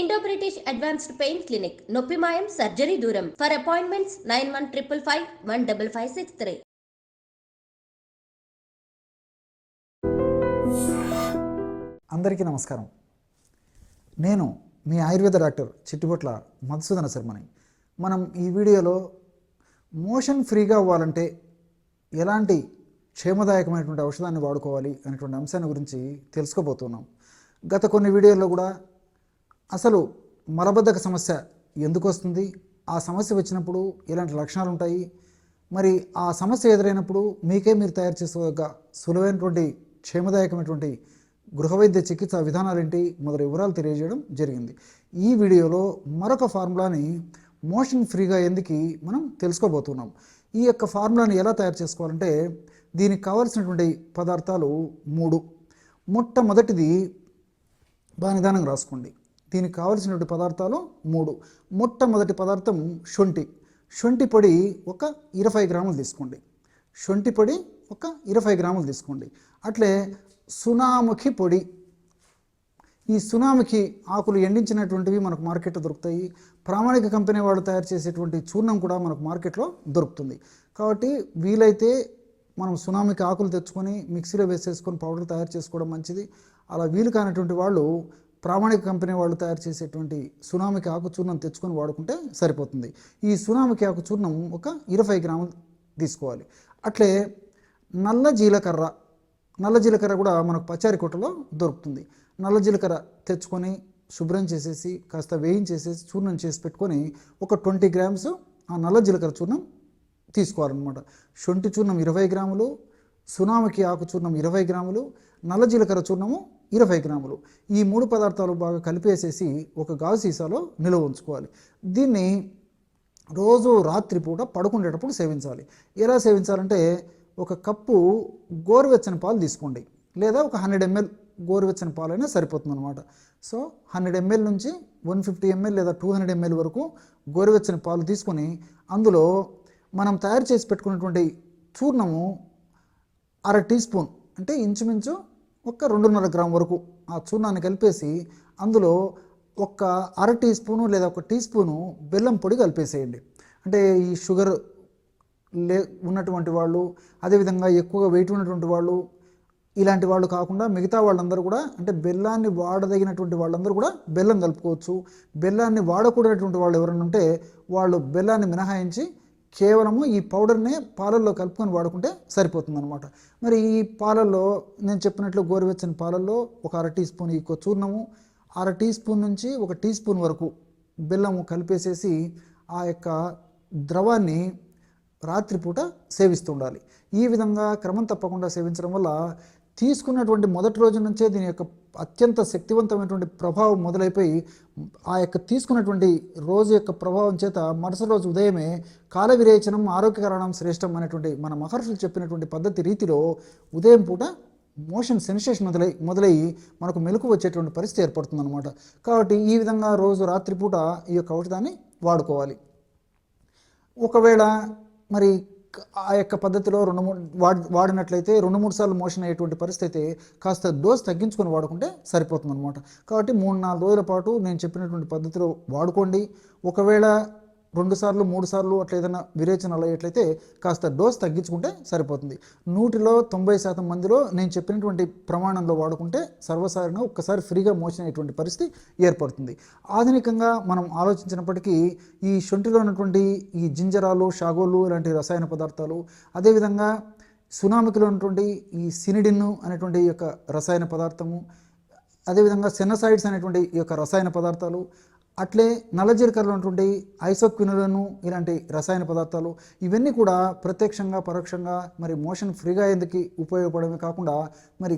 Indo British advanced pain clinic నొప్పి మాయం surgery దూరం for appointments nine one triple five one double five six three అందరికీ నమస్కారం. నేను మీ ఆయుర్వేద డాక్టర్ చిట్టుబొట్ల మధుసూదన శర్మని. మనం ఈ వీడియోలో మోషన్ ఫ్రీగా అవ్వాలంటే ఎలాంటి క్షేమదాయకమైనటువంటి ఔషధాన్ని వాడుకోవాలి అనేటువంటి అంశాన్ని గురించి తెలుసుకోబోతున్నాం. గత కొన్ని వీడియోల్లో కూడా అసలు మలబద్ధక సమస్య ఎందుకు వస్తుంది? ఆ సమస్య వచ్చినప్పుడు ఎలాంటి లక్షణాలు ఉంటాయి. మరి ఆ సమస్య ఎదురైనప్పుడు మీకే మీరు తయారు చేసుకోగల సులువైనటువంటి క్షేమదాయకమైనటువంటి గృహవైద్య చికిత్స విధానాలేంటి? మొదటి వివరాలు తెలియజేయడం జరిగింది. ఈ వీడియోలో మరొక ఫార్ములాని మోషన్ ఫ్రీగా ఎందుకు మనం తెలుసుకోబోతున్నాం. ఈ యొక్క ఫార్ములాని ఎలా తయారు చేసుకోవాలంటే దీనికి కావలసినటువంటి పదార్థాలు మూడు. మొట్టమొదటిది బాగా నిదానంగా రాసుకోండి. దీనికి కావలసినటువంటి పదార్థాలు మూడు. మొట్టమొదటి పదార్థం శొంఠి. శొంఠి పొడి ఒక ఇరవై గ్రాములు తీసుకోండి. శొంఠి పొడి ఒక ఇరవై గ్రాములు తీసుకోండి. అట్లే సునాముఖి పొడి. ఈ సునామికి ఆకులు ఎండించినటువంటివి మనకు మార్కెట్లో దొరుకుతాయి. ప్రామాణిక కంపెనీ వాళ్ళు తయారు చేసేటువంటి చూర్ణం కూడా మనకు మార్కెట్లో దొరుకుతుంది. కాబట్టి వీలైతే మనం సునామికి ఆకులు తెచ్చుకొని మిక్సీలో వేసేసుకొని పౌడర్ తయారు చేసుకోవడం మంచిది. అలా వీలు కానటువంటి వాళ్ళు ప్రామాణిక కంపెనీ వాళ్ళు తయారు చేసేటువంటి సునామికి ఆకు చూర్ణం తెచ్చుకొని వాడుకుంటే సరిపోతుంది. ఈ సునామికి ఆకు చూర్ణం ఒక ఇరవై గ్రాములు తీసుకోవాలి. అట్లే నల్ల జీలకర్ర నల్ల జీలకర్ర కూడా మనకు పచారి కొట్టలో దొరుకుతుంది. నల్ల జీలకర్ర తెచ్చుకొని శుభ్రం చేసేసి కాస్త వేయించేసేసి చూర్ణం చేసి పెట్టుకొని ఒక ట్వంటీ గ్రామ్స్ ఆ నల్ల జీలకర్ర చూర్ణం తీసుకోవాలన్నమాట. శొంఠి చూర్ణం ఇరవై గ్రాములు సునామికి ఆకు చూర్ణం ఇరవై గ్రాములు నల్ల జీలకర్ర చూర్ణము ఇరవై గ్రాములు. ఈ మూడు పదార్థాలు బాగా కలిపేసేసి ఒక గాజు సీసాలో నిల్వ ఉంచుకోవాలి. దీన్ని రోజు రాత్రిపూట పడుకునేటప్పుడు సేవించాలి. ఎలా సేవించాలంటే ఒక కప్పు గోరువెచ్చని పాలు తీసుకోండి. లేదా ఒక హండ్రెడ్ ఎంఎల్ గోరువెచ్చని పాలైనా సరిపోతుంది అనమాట సో హండ్రెడ్ ఎంఎల్ నుంచి వన్ ఫిఫ్టీ ఎంఎల్ లేదా టూ హండ్రెడ్ ఎంఎల్ వరకు గోరువెచ్చని పాలు తీసుకొని అందులో మనం తయారు చేసి పెట్టుకున్నటువంటి చూర్ణము అర టీ స్పూన్ అంటే ఇంచుమించు ఒక రెండున్నర గ్రామ్ వరకు ఆ చూర్ణాన్ని కలిపేసి అందులో ఒక అర టీ స్పూను లేదా ఒక టీ స్పూను బెల్లం పొడి కలిపేసేయండి. అంటే ఈ షుగర్ లే ఉన్నటువంటి వాళ్ళు అదేవిధంగా ఎక్కువగా వెయిట్ ఉన్నటువంటి వాళ్ళు ఇలాంటి వాళ్ళు కాకుండా మిగతా వాళ్ళందరూ కూడా అంటే బెల్లాన్ని వాడదగినటువంటి వాళ్ళందరూ కూడా బెల్లం కలుపుకోవచ్చు. బెల్లాన్ని వాడకూడనటువంటి వాళ్ళు ఎవరైనా ఉంటే వాళ్ళు బెల్లాన్ని మినహాయించి కేవలము ఈ పౌడర్నే పాలల్లో కలుపుకొని వాడుకుంటే సరిపోతుంది అనమాట మరి ఈ పాలల్లో నేను చెప్పినట్లు గోరువెచ్చని పాలల్లో ఒక అర టీ స్పూన్ ఈ చూర్ణము అర టీ స్పూన్ నుంచి ఒక టీ స్పూన్ వరకు బెల్లము కలిపేసేసి ఆ యొక్క ద్రవాన్ని రాత్రిపూట సేవిస్తూ ఉండాలి. ఈ విధంగా క్రమం తప్పకుండా సేవించడం వల్ల తీసుకున్నటువంటి మొదటి రోజు నుంచే దీని యొక్క అత్యంత శక్తివంతమైనటువంటి ప్రభావం మొదలైపోయి ఆ యొక్క తీసుకున్నటువంటి రోజు యొక్క ప్రభావం చేత మరుసటి రోజు ఉదయమే కాల విరేచనం ఆరోగ్యకరణం శ్రేష్టం అనేటువంటి మన మహర్షులు చెప్పినటువంటి పద్ధతి రీతిలో ఉదయం పూట మోషన్ సెన్సేషన్ మొదలై మొదలై మనకు మెలకు వచ్చేటువంటి పరిస్థితి ఏర్పడుతుంది అనమాట కాబట్టి ఈ విధంగా రోజు రాత్రిపూట ఈ యొక్క ఔషధాన్ని వాడుకోవాలి. ఒకవేళ మరి ఆ యొక్క పద్ధతిలో రెండు మూడు వాడి వాడినట్లయితే రెండు మూడు సార్లు మోషన్ అయ్యేటువంటి పరిస్థితి కాస్త డోస్ తగ్గించుకొని వాడుకుంటే సరిపోతుంది అనమాట కాబట్టి మూడు నాలుగు రోజుల పాటు నేను చెప్పినటువంటి పద్ధతిలో వాడుకోండి. ఒకవేళ రెండు సార్లు మూడు సార్లు అట్లా ఏదైనా విరేచన అయ్యేట్లయితే కాస్త డోస్ తగ్గించుకుంటే సరిపోతుంది. నూటిలో తొంభై శాతం మందిలో నేను చెప్పినటువంటి ప్రమాణంలో వాడుకుంటే సర్వసాధారణంగా ఒక్కసారి ఫ్రీగా మోషన్ అయ్యేటువంటి పరిస్థితి ఏర్పడుతుంది. ఆధునికంగా మనం ఆలోచించినప్పటికీ ఈ శొంఠిలో ఉన్నటువంటి ఈ జింజరాలు షాగోలు ఇలాంటి రసాయన పదార్థాలు అదేవిధంగా సునామికిలో ఉన్నటువంటి ఈ సినిడిన్ అనేటువంటి యొక్క రసాయన పదార్థము అదేవిధంగా సెనసైడ్స్ అనేటువంటి ఈ యొక్క రసాయన పదార్థాలు అట్లే నల్ల జీలకర్రలో ఉన్నటువంటి ఐసోక్వినులను ఇలాంటి రసాయన పదార్థాలు ఇవన్నీ కూడా ప్రత్యక్షంగా పరోక్షంగా మరి మోషన్ ఫ్రీగా ఎందుకు ఉపయోగపడమే కాకుండా మరి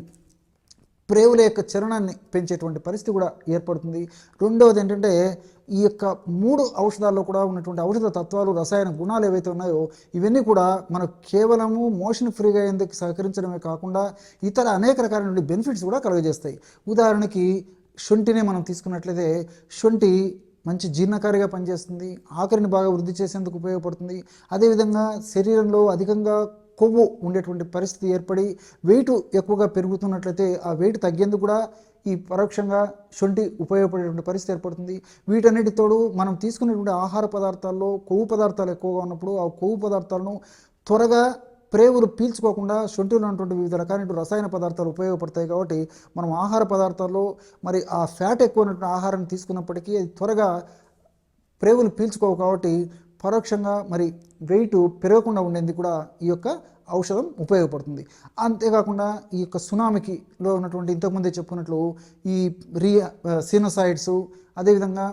ప్రేవుల యొక్క చరణాన్ని పెంచేటువంటి పరిస్థితి కూడా ఏర్పడుతుంది. రెండవది ఏంటంటే ఈ యొక్క మూడు ఔషధాల్లో కూడా ఉన్నటువంటి ఔషధ తత్వాలు రసాయన గుణాలు ఏవైతే ఉన్నాయో ఇవన్నీ కూడా మనకు కేవలము మోషన్ ఫ్రీగా ఎందుకు సహకరించడమే కాకుండా ఇతర అనేక రకాలైన బెనిఫిట్స్ కూడా కలుగజేస్తాయి. ఉదాహరణకి శొంఠిని మనం తీసుకున్నట్లయితే శొంఠి మంచి జీర్ణకారిగా పనిచేస్తుంది ఆఖరిని బాగా వృద్ధి చేసేందుకు ఉపయోగపడుతుంది. అదేవిధంగా శరీరంలో అధికంగా కొవ్వు ఉండేటువంటి పరిస్థితి ఏర్పడి వెయిట్ ఎక్కువగా పెరుగుతున్నట్లయితే ఆ వెయిట్ తగ్గేందుకు కూడా ఈ పరోక్షంగా శొంఠి ఉపయోగపడేటువంటి పరిస్థితి ఏర్పడుతుంది. వీటన్నిటి తోడు మనం తీసుకునేటువంటి ఆహార పదార్థాల్లో కొవ్వు పదార్థాలు ఎక్కువగా ఉన్నప్పుడు ఆ కొవ్వు పదార్థాలను త్వరగా ప్రేవులు పీల్చుకోకుండా శొంఠిలో ఉన్నటువంటి వివిధ రకాలైన రసాయన పదార్థాలు ఉపయోగపడతాయి కాబట్టి మనం ఆహార పదార్థాల్లో మరి ఆ ఫ్యాట్ ఎక్కువ ఉన్నటువంటి ఆహారాన్ని తీసుకున్నప్పటికీ అది త్వరగా ప్రేవులు పీల్చుకోవు కాబట్టి పరోక్షంగా మరి వెయిట్ పెరగకుండా ఉండేందుకు కూడా ఈ యొక్క ఔషధం ఉపయోగపడుతుంది. అంతేకాకుండా ఈ యొక్క సునామికిలో ఉన్నటువంటి ఇంతకుముందే చెప్పుకున్నట్లు ఈ రియా సినోసైడ్స్ అదేవిధంగా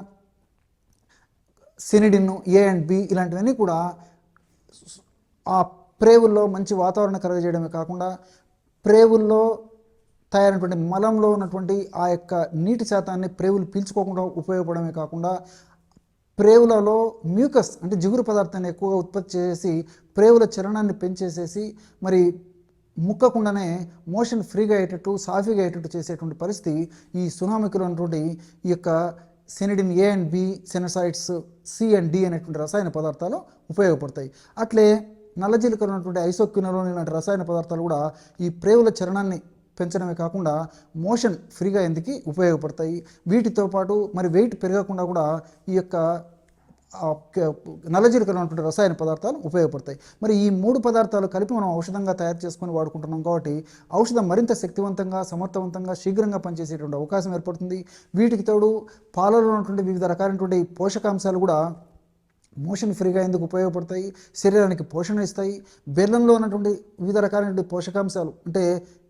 సినిడిన్ ఏ అండ్ బి ఇలాంటివన్నీ కూడా ఆ ప్రేవుల్లో మంచి వాతావరణం కలగజేయడమే కాకుండా ప్రేవుల్లో తయారైనటువంటి మలంలో ఉన్నటువంటి ఆ యొక్క నీటి శాతాన్ని ప్రేవులు పీల్చుకోకుండా ఉపయోగపడమే కాకుండా ప్రేవులలో మ్యూకస్ అంటే జిగురు పదార్థాన్ని ఎక్కువగా ఉత్పత్తి చేసి ప్రేవుల చలనాన్ని పెంచేసేసి మరి ముక్కకుండానే మోషన్ ఫ్రీగా అయ్యేటట్టు సాఫీగా అయ్యేటట్టు చేసేటువంటి పరిస్థితి ఈ సునామికులు ఉన్నటువంటి ఈ యొక్క సెనిడిన్ A and B sennosides C and D అనేటువంటి రసాయన పదార్థాలు ఉపయోగపడతాయి. అట్లే నల్లజీలకలు ఉన్నటువంటి ఐసోక్యునలోన్ ఇలాంటి రసాయన పదార్థాలు కూడా ఈ ప్రేవుల చరణాన్ని పెంచడమే కాకుండా మోషన్ ఫ్రీగా ఎందుకు ఉపయోగపడతాయి. వీటితో పాటు మరి వెయిట్ పెరగకుండా కూడా ఈ యొక్క ఆ ఉన్నటువంటి రసాయన పదార్థాలు ఉపయోగపడతాయి. మరి ఈ మూడు పదార్థాలు కలిపి మనం ఔషధంగా తయారు చేసుకొని వాడుకుంటున్నాం కాబట్టి ఔషధం మరింత శక్తివంతంగా సమర్థవంతంగా శీఘ్రంగా పనిచేసేటువంటి అవకాశం ఏర్పడుతుంది. వీటికి తోడు పాలలో ఉన్నటువంటి వివిధ రకాలైనటువంటి పోషకాంశాలు కూడా మోషన్ ఫ్రీగా ఎందుకు ఉపయోగపడతాయి? శరీరానికి పోషణ ఇస్తాయి. బెల్లంలో ఉన్నటువంటి వివిధ రకాలైనటువంటి పోషకాంశాలు అంటే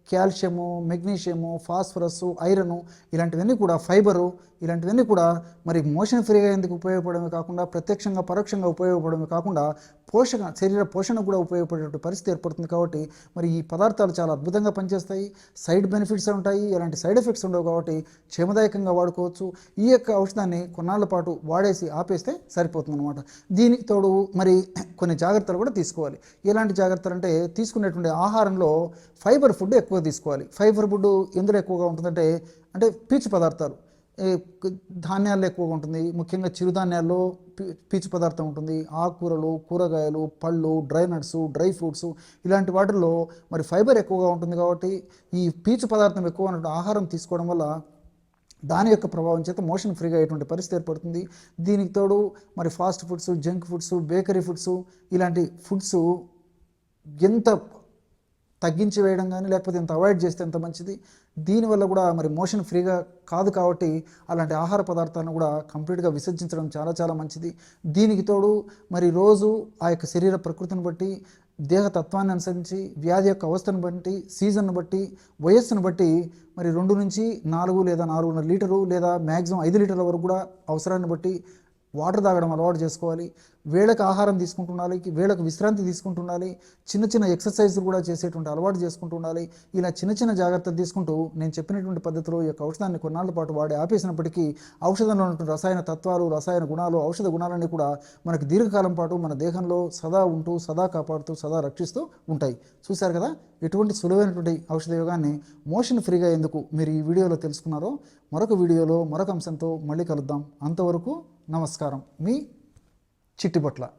కాల్షియము మెగ్నీషియము ఫాస్ఫరస్ ఐరన్ ఇలాంటివన్నీ కూడా ఫైబరు ఇలాంటివన్నీ కూడా మరి మోషన్ ఫ్రీగా ఎందుకు ఉపయోగపడమే కాకుండా ప్రత్యక్షంగా పరోక్షంగా ఉపయోగపడమే కాకుండా పోషక శరీర పోషణ కూడా ఉపయోగపడేటువంటి పరిస్థితి ఏర్పడుతుంది కాబట్టి మరి ఈ పదార్థాలు చాలా అద్భుతంగా పనిచేస్తాయి. సైడ్ బెనిఫిట్స్ ఉంటాయి ఎలాంటి సైడ్ ఎఫెక్ట్స్ ఉండవు కాబట్టి క్షేమదాయకంగా వాడుకోవచ్చు. ఈ యొక్క ఔషధాన్ని కొన్నాళ్ళ పాటు వాడేసి ఆపేస్తే సరిపోతుంది అనమాట దీనికి తోడు మరి కొన్ని జాగ్రత్తలు కూడా తీసుకోవాలి. ఎలాంటి జాగ్రత్తలు అంటే తీసుకునేటువంటి ఆహారంలో ఫైబర్ ఫుడ్ ఎక్కువ ఎక్కువ తీసుకోవాలి. ఫైబర్ ఫుడ్ ఎందులో ఎక్కువగా ఉంటుందంటే అంటే పీచు పదార్థాలు. ధాన్యాల్లో ఎక్కువగా ఉంటుంది. ముఖ్యంగా చిరుధాన్యాల్లో పీ- పీచు పదార్థం ఉంటుంది. ఆకుకూరలు కూరగాయలు పళ్ళు డ్రై నట్స్ డ్రై ఫ్రూట్స్ ఇలాంటి వాటిల్లో మరి ఫైబర్ ఎక్కువగా ఉంటుంది కాబట్టి ఈ పీచు పదార్థం ఎక్కువ ఉన్నటువంటి ఆహారం తీసుకోవడం వల్ల దాని యొక్క ప్రభావం చేత మోషన్ ఫ్రీగా అయ్యేటువంటి పరిస్థితి ఏర్పడుతుంది. దీనికి తోడు మరి fast foods junk foods bakery foods ఇలాంటి ఫుడ్స్ ఎంత తగ్గించి వేయడం కానీ లేకపోతే ఇంత అవాయిడ్ చేస్తే ఎంత మంచిది? దీనివల్ల కూడా మరి మోషన్ ఫ్రీగా కాదు కాబట్టి అలాంటి ఆహార పదార్థాలను కూడా కంప్లీట్గా విసర్జించడం చాలా చాలా మంచిది. దీనికి తోడు మరి రోజు ఆ యొక్క శరీర ప్రకృతిని బట్టి దేహ తత్వాన్ని అనుసరించి వ్యాధి యొక్క అవస్థను బట్టి సీజన్ను బట్టి వయస్సును బట్టి మరి రెండు నుంచి నాలుగు లేదా నాలుగున్నర లీటరు లేదా మ్యాక్సిమం ఐదు లీటర్ల వరకు కూడా అవసరాన్ని బట్టి వాటర్ తాగడం అలవాటు చేసుకోవాలి. వేళకు ఆహారం తీసుకుంటుండాలి వేళకు విశ్రాంతి తీసుకుంటుండాలి చిన్న చిన్న ఎక్సర్సైజ్లు కూడా చేసేటువంటి అలవాటు చేసుకుంటుండాలి ఇలా చిన్న చిన్న జాగ్రత్తలు తీసుకుంటూ నేను చెప్పినటువంటి పద్ధతిలో ఈ యొక్క ఔషధాన్ని కొన్నాళ్ళ పాటు వాడి ఆపేసినప్పటికీ ఔషధంలో ఉన్నటువంటి రసాయన తత్వాలు రసాయన గుణాలు ఔషధ గుణాలన్నీ కూడా మనకు దీర్ఘకాలం పాటు మన దేహంలో సదా ఉంటూ సదా కాపాడుతూ సదా రక్షిస్తూ ఉంటాయి. చూశారు కదా? ఎటువంటి సులువైనటువంటి ఔషధ యోగాన్ని మోషన్ ఫ్రీగా ఎందుకు మీరు ఈ వీడియోలో తెలుసుకున్నారో మరొక వీడియోలో మరొక అంశంతో మళ్ళీ కలుద్దాం. అంతవరకు నమస్కారం. మీ చిట్టిబొట్ల.